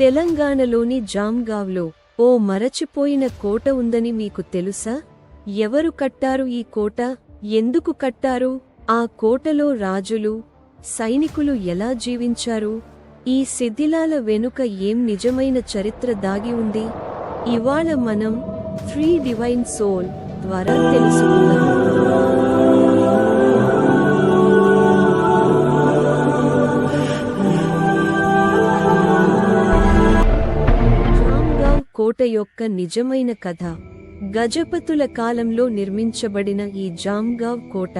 తెలంగాణలోని జామ్గావ్లో ఓ మరచిపోయిన కోట ఉందని మీకు తెలుసా? ఎవరు కట్టారు ఈ కోట? ఎందుకు కట్టారు? ఆ కోటలో రాజులు సైనికులు ఎలా జీవించారు? ఈ శిథిలాల వెనుక ఏం నిజమైన చరిత్ర దాగి ఉంది? ఇవాళ మనం ఫ్రీ డివైన్ సోల్ ద్వారా తెలుసుకుందాం. కోట యొక్క నిజమైన కథ. గజపతుల కాలంలో నిర్మించబడిన ఈ జామ్గావ్ కోట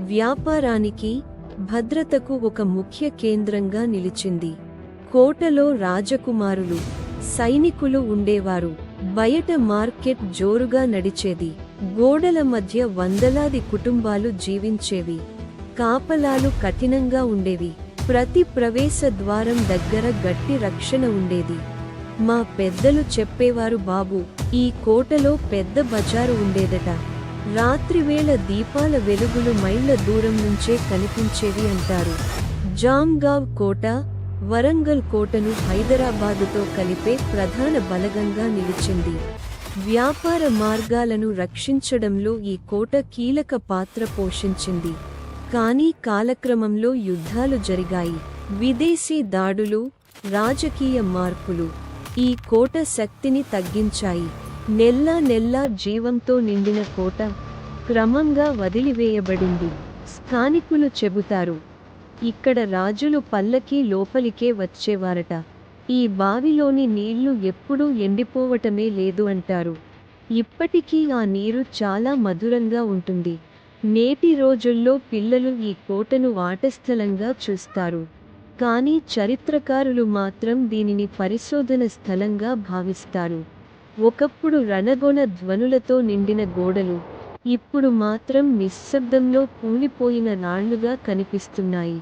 వ్యాపారానికి భద్రతకు ఒక ముఖ్య కేంద్రంగా నిలిచింది. కోటలో రాజకుమారులు సైనికులు ఉండేవారు. బయట మార్కెట్ జోరుగా నడిచేది. గోడల మధ్య వందలాది కుటుంబాలు జీవించేవి. కాపలాలు కఠినంగా ఉండేవి. ప్రతి ప్రవేశ ద్వారం దగ్గర గట్టి రక్షణ ఉండేది. మా పెద్దలు చెప్పేవారు బాబు ఈ కోటలో పెద్ద బజారు ఉండేదట. రాత్రివేళ దీపాల వెలుగులు మైళ్ళ దూరం నుంచే కనిపించేవి అంటారు. జామ్గావ్ కోట వరంగల్ కోటను హైదరాబాదుతో కలిపే ప్రధాన బలగంగా నిలిచింది. వ్యాపార మార్గాలను రక్షించడంలో ఈ కోట కీలక పాత్ర పోషించింది. కానీ కాలక్రమంలో యుద్ధాలు జరిగాయి. విదేశీ దాడులు రాజకీయ మార్పులు ఈ కోట శక్తిని తగ్గించాయి. నెల్లా నెల్లా జీవంతో నిండిన కోట క్రమంగా వదిలివేయబడింది. స్థానికులు చెబుతారు ఇక్కడ రాజులు పల్లకి లోపలికే వచ్చేవారట. ఈ బావిలోని నీళ్ళు ఎప్పుడూ ఎండిపోవటమే లేదు అంటారు. ఇప్పటికీ ఆ నీరు చాలా మధురంగా ఉంటుంది. నేటి రోజుల్లో పిల్లలు ఈ కోటను ఆటస్థలంగా చూస్తారు. కానీ చరిత్రకారులు మాత్రం దీనిని పరిశోధన స్థలంగా భావిస్తారు. ఒకప్పుడు రణగొణ ధ్వనులతో నిండిన గోడలు ఇప్పుడు మాత్రం నిశ్శబ్దంలో కూలిపోయిన రాళ్ళుగా కనిపిస్తున్నాయి.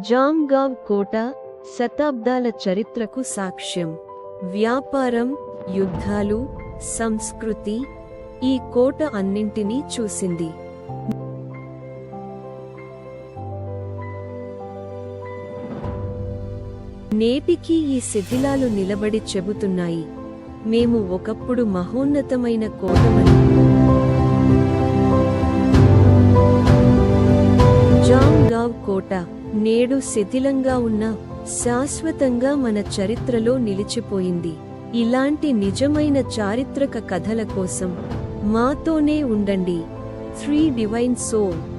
జామ్గావ్ కోట శతాబ్దాల చరిత్రకు సాక్ష్యం. వ్యాపారం యుద్ధాలు సంస్కృతి ఈ కోట అన్నింటినీ చూసింది. నేటికీ ఈ శిథిలాలు నిలబడి చెబుతున్నాయి. మేము ఒకప్పుడు మహోన్నతమైన కోటమని. జాంగావ్ కోట నేడు శిథిలంగా ఉన్న శాశ్వతంగా మన చరిత్రలో నిలిచిపోయింది. ఇలాంటి నిజమైన చారిత్రక కథల కోసం మాతోనే ఉండండి. Three divine soul.